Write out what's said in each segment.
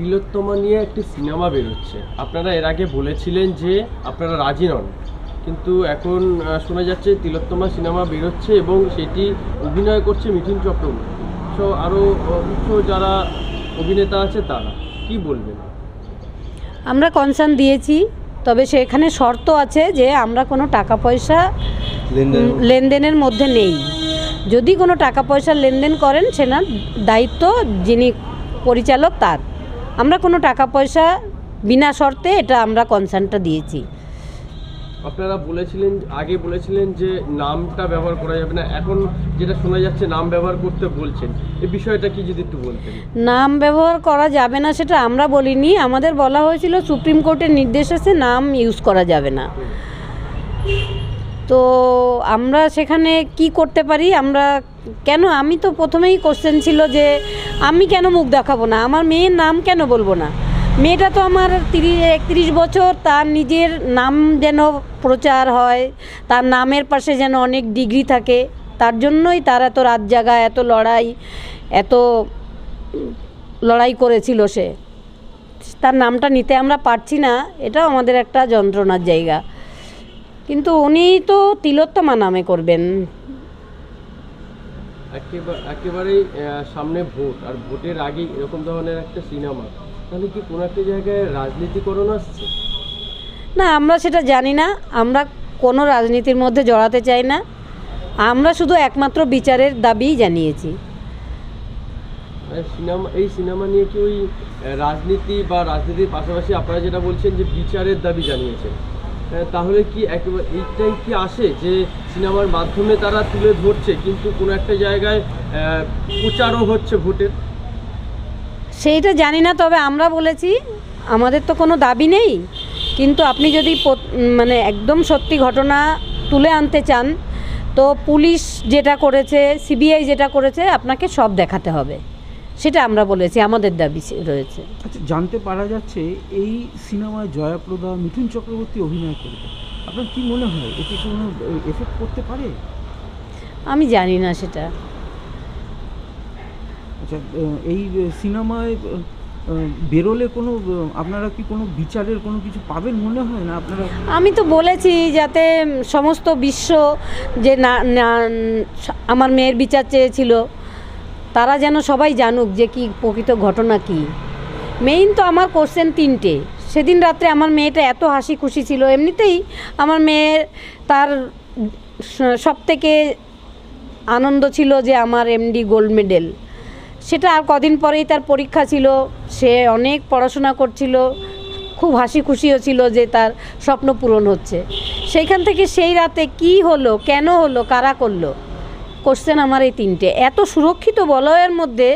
তিলোত্তমা নিয়ে একটি সিনেমা বেরোচ্ছে। আপনারা এর আগে বলেছিলেন যে আপনারা রাজি নন। কিন্তু এখন শোনা যাচ্ছে তিলোত্তমা সিনেমা বেরোচ্ছে এবং সেটি অভিনয় করছে মিঠুন চক্রবর্তী। সো আরও উচ্চ যারা অভিনেতা আছে তারা কি বলবেন? আমরা কনসার্ন দিয়েছি তবে সেখানে শর্ত আছে যে আমরা কোনো টাকা পয়সা লেনদেনের মধ্যে নেই। যদি কোনো টাকা পয়সা লেনদেন করেন সেনার দায়িত্ব যিনি পরিচালক তার। আমরা কোনো টাকা পয়সা বিনা শর্তে এটা আমরা কনসার্নটা দিয়েছি। আপনারা বলেছিলেন আগে বলেছিলেন যে নামটা ব্যবহার করা যাবে না এখন যেটা শোনা যাচ্ছে নাম ব্যবহার করতে বলছেন এই বিষয়টা কি যদি একটু বলতেন? নাম ব্যবহার করা যাবে না সেটা আমরা বলিনি আমাদের বলা হয়েছিল সুপ্রিম কোর্টের নির্দেশ আছে নাম ইউজ করা যাবে না। তো আমরা সেখানে কি করতে পারি আমরা কেন? আমি তো প্রথমেই কোশ্চেন ছিল যে আমি কেন মুখ দেখাবো না? আমার মেয়ের নাম কেন বলব না? মেয়েটা তো আমার তিরিশ, একত্রিশ বছর, তার নিজের নাম যেন প্রচার হয়, তার নামের পাশে যেন অনেক ডিগ্রি থাকে, তার জন্যই তার এত রাত জাগা, এত লড়াই এত লড়াই করেছিল সে। তার নামটা নিতে আমরা পারছি না, এটাও আমাদের একটা যন্ত্রণার জায়গা। কিন্তু উনি তো তিলোত্তমা নামে করবেন। একেবারেই সামনে ভোট আর ভোটের আগে এরকম ধরনের একটা সিনেমা তাহলে কি কোনো একটা জায়গায় রাজনীতিকরণ আসছে? না আমরা সেটা জানি না আমরা কোনো রাজনীতির মধ্যে জড়াতে চাই না আমরা শুধু একমাত্র বিচারের দাবিই জানিয়েছি। মানে সিনেমা এই সিনেমা নিয়ে কি ওই রাজনীতি বা রাজনীতির পাশাপাশি আপনারা যেটা বলছেন যে বিচারের দাবি জানিয়েছেন? তাহলে কি একেবারে এইটাই কি আসে যে সিনেমার মাধ্যমে তারা তুলে ধরছে, কিন্তু কোনো একটা জায়গায় প্রচারও হচ্ছে ভোটের? সেইটা জানি না, তবে আমরা বলেছি, আমাদের তো কোনো দাবি নেই। কিন্তু আপনি যদি মানে একদম সত্যি ঘটনা তুলে আনতে চান, তো পুলিশ যেটা করেছে, সিবিআই যেটা করেছে, আপনাকে সব দেখাতে হবে। সেটা আমরা বলেছি আমাদের দাবি রয়েছে। আচ্ছা জানতে পারা যাচ্ছে এই সিনেমায় জয়াপ্রদা মিঠুন চক্রবর্তী অভিনয় করবে আপনার কি মনে হয় এতে কোনো এফেক্ট করতে পারে? আমি জানি না সেটা। আচ্ছা এই সিনেমায় বেরোলে কোনো আপনারা কি কোনো বিচারের কোনো কিছু পাবেন মনে হয় না আপনারা? আমি তো বলেছি যাতে সমস্ত বিশ্ব যে না- আমার মেয়ের বিচার চেয়েছিল তারা যেন সবাই জানুক যে কি প্রকৃত ঘটনা কি। মেইন তো আমার কোশ্চেন তিনটে। সেদিন রাত্রে আমার মেয়েটা এত হাসি খুশি ছিল। এমনিতেই আমার মেয়ের তার সব থেকে আনন্দ ছিল যে আমার এমডি গোল্ড মেডেল সেটা আর কদিন পরেই তার পরীক্ষা ছিল। সে অনেক পড়াশোনা করছিল। খুব হাসি খুশিও ছিল যে তার স্বপ্ন পূরণ হচ্ছে। সেইখান থেকে সেই রাতে কি হলো, কেন হলো, কারা করল? কোশ্চেন আমার এই তিনটে। এত সুরক্ষিত বলয়ের মধ্যে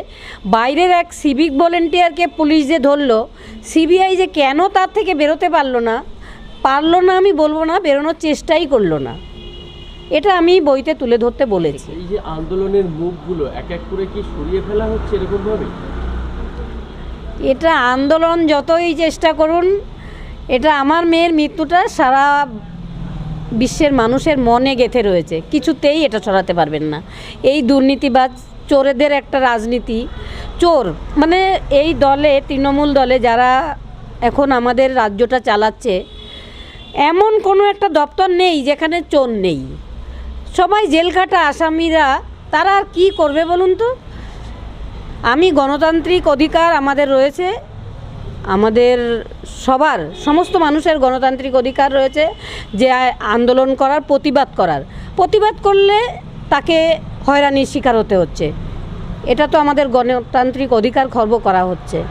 বাইরের এক সিভিক ভলেন্টিয়ারকে পুলিশ যে ধরলো সিবিআই যে কেন তার থেকে বেরোতে পারল না পারল না আমি বলব না বেরোনোর চেষ্টাই করল না। এটা আমি বইতে তুলে ধরতে বলেছি। এই যে আন্দোলনের মুখগুলো এক এক করে কি সরিয়ে ফেলা হচ্ছে এরকম ভাবে এটা আন্দোলন যতই চেষ্টা করুন এটা আমার মেয়ের মৃত্যুটা সারা বিশ্বের মানুষের মনে গেঁথে রয়েছে। কিছুতেই এটা ছড়াতে পারবেন না। এই দুর্নীতিবাজ চোরেদের একটা রাজনীতি। চোর মানে এই দলে, তৃণমূল দলে যারা এখন আমাদের রাজ্যটা চালাচ্ছে, এমন কোনো একটা দপ্তর নেই যেখানে চোর নেই। সবাই জেলখাটা আসামিরা, তারা আর কী করবে বলুন তো? আমি গণতান্ত্রিক অধিকার আমাদের রয়েছে। আমাদের সবার, সমস্ত মানুষের গণতান্ত্রিক অধিকার রয়েছে যে আন্দোলন করার, প্রতিবাদ করার। প্রতিবাদ করলে তাকে হয়রানির শিকার হতে হচ্ছে। এটা তো আমাদের গণতান্ত্রিক অধিকার খর্ব করা হচ্ছে।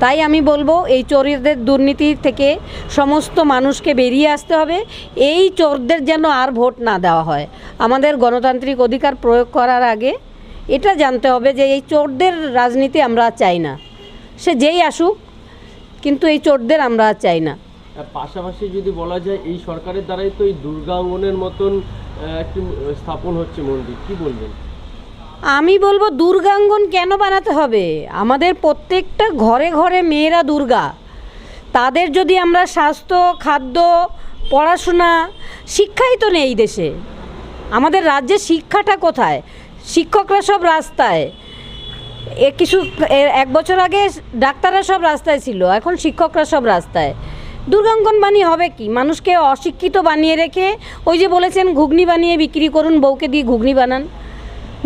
তাই আমি বলব, এই চোরদের দুর্নীতি থেকে সমস্ত মানুষকে বেরিয়ে আসতে হবে। এই চোরদের যেন আর ভোট না দেওয়া হয়। আমাদের গণতান্ত্রিক অধিকার প্রয়োগ করার আগে এটা জানতে হবে যে এই চোরদের রাজনীতি আমরা চাই না। সে যেই আসুক কিন্তু এই চোরদের আমরা চাই না। পাশাপাশি যদি বলা যায় এই সরকারের দ্বারাই তো এই দুর্গাঙ্গনের মতন একটি স্থাপন হচ্ছে মন্দির। কি বলবেন? আমি বলব দুর্গাঙ্গন কেন বানাতে হবে? আমাদের প্রত্যেকটা ঘরে ঘরে মেয়েরা দুর্গা। তাদের যদি আমরা স্বাস্থ্য খাদ্য পড়াশোনা শিক্ষাই তো নেই দেশে। আমাদের রাজ্যে শিক্ষাটা কোথায়? শিক্ষকরা সব রাস্তায়। এ কিছু এক বছর আগে ডাক্তাররা সব রাস্তায় ছিল, এখন শিক্ষকরা সব রাস্তায়। দুর্গাঙ্গন বানিয়ে হবে কি? মানুষকে অশিক্ষিত বানিয়ে রেখে ওই যে বলেছেন ঘুগনি বানিয়ে বিক্রি করুন, বউকে দিয়ে ঘুগনি বানান।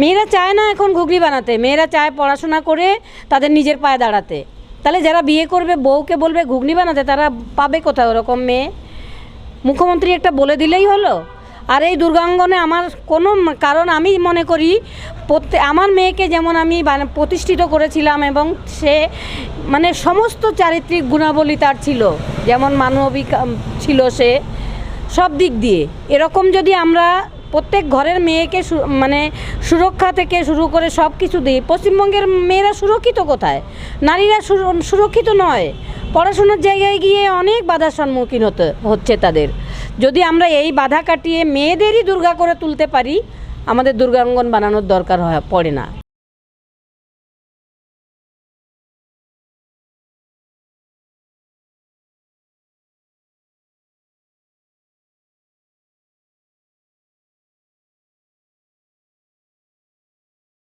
মেয়েরা চায় না এখন ঘুগনি বানাতে, মেয়েরা চায় পড়াশোনা করে তাদের নিজের পায়ে দাঁড়াতে। তাহলে যারা বিয়ে করবে, বউকে বলবে ঘুগনি বানাতে, তারা পাবে কোথায় ওরকম মেয়ে? মুখ্যমন্ত্রী একটা বলে দিলেই হলো। আর এই দুর্গাঙ্গনে আমার কোনো কারণ আমি মনে করি প্রত্যেক আমার মেয়েকে যেমন আমি প্রতিষ্ঠিত করেছিলাম এবং সে মানে সমস্ত চারিত্রিক গুণাবলী তার ছিল। যেমন মানবিক ছিল সে সব দিক দিয়ে। এরকম যদি আমরা প্রত্যেক ঘরের মেয়েকে মানে সুরক্ষা থেকে শুরু করে সব কিছু দিই, পশ্চিমবঙ্গের মেয়েরা সুরক্ষিত কোথায়? নারীরা সুরক্ষিত নয়। পড়াশোনার জায়গায় গিয়ে অনেক বাধার সম্মুখীন হতে, হচ্ছে তাদের। যদি আমরা এই বাধা কাটিয়ে মেয়েদেরই দুর্গা করে তুলতে পারি, আমাদের দুর্গাঙ্গন বানানোর দরকার হয়, পড়ে না।